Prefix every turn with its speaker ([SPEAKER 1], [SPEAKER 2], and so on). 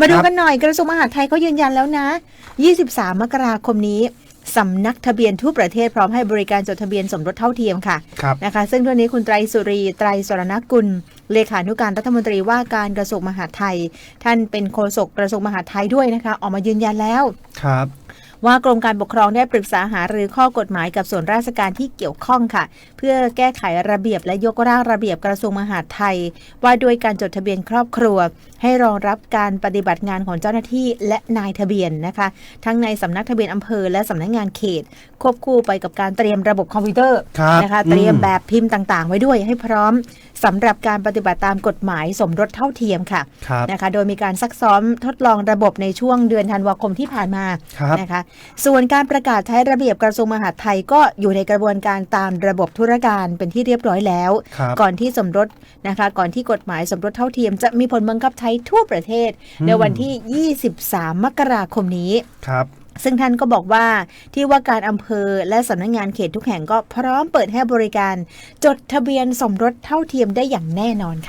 [SPEAKER 1] มาดู
[SPEAKER 2] ครับ
[SPEAKER 1] กันหน่อยกระทรวงมหาดไทยเขายืนยันแล้วนะ 23 มกราคมนี้สำนักทะเบียนทั่วประเทศพร้อมให้บริการจดทะเบียนสมรสเท่าเทียมค่ะ
[SPEAKER 2] ครับ
[SPEAKER 1] นะคะ ซึ่งเรื่องนี้คุณไตรสุรี ไตรสรณกุล เลขานุการรัฐมนตรีว่าการกระทรวงมหาดไทย ท่านเป็นโฆษกกระทรวงมหาดไทยด้วยนะคะ ออกมายืนยันแล้ว
[SPEAKER 2] ครับ
[SPEAKER 1] ว่ากรมการปกครองได้ปรึกษาหารือข้อกฎหมายกับส่วนราชการที่เกี่ยวข้องค่ะ เพื่อแก้ไขระเบียบและยกร่างระเบียบกระทรวงมหาดไทย ว่าด้วยการจดทะเบียนครอบครัว ให้รองรับการปฏิบัติงานของเจ้าหน้าที่และนายทะเบียนนะคะ ทั้งในสำนักทะเบียนอำเภอและสำนักงานเขต ควบคู่ไปกับการเตรียมระบบคอมพิวเตอร์
[SPEAKER 2] ครับ
[SPEAKER 1] นะคะ
[SPEAKER 2] อืม
[SPEAKER 1] เตรียมแบบพิมพ์ต่างๆ ไว้ด้วยให้พร้อม สำหรับการปฏิบัติตามกฎหมายสมรสเท่าเทียมค่ะ
[SPEAKER 2] ครับ
[SPEAKER 1] นะคะ โดยมีการซักซ้อมทดลองระบบในช่วงเดือนธันวาคมที่ผ่านมา
[SPEAKER 2] ครับ
[SPEAKER 1] นะคะ ส่วนการประกาศใช้ระเบียบกระทรวงมหาดไทยก็อยู่ในกระบวนการตามระบบธุรการเป็นที่เรียบร้อยแล้ว
[SPEAKER 2] ครับ
[SPEAKER 1] ก่อนที่สมรสนะคะ ก่อนที่กฎหมายสมรสเท่าเทียม จะมีผลบังคับใช้ทั่วประเทศ ในวันที่ 23 มกราคมนี้
[SPEAKER 2] ครับ
[SPEAKER 1] ซึ่งท่านก็บอกว่าที่ว่าการอำเภอและสำนักงานเขตทุกแห่งก็พร้อมเปิดให้บริการ จดทะเบียนสมรสเท่าเทียมได้อย่างแน่นอนค่ะ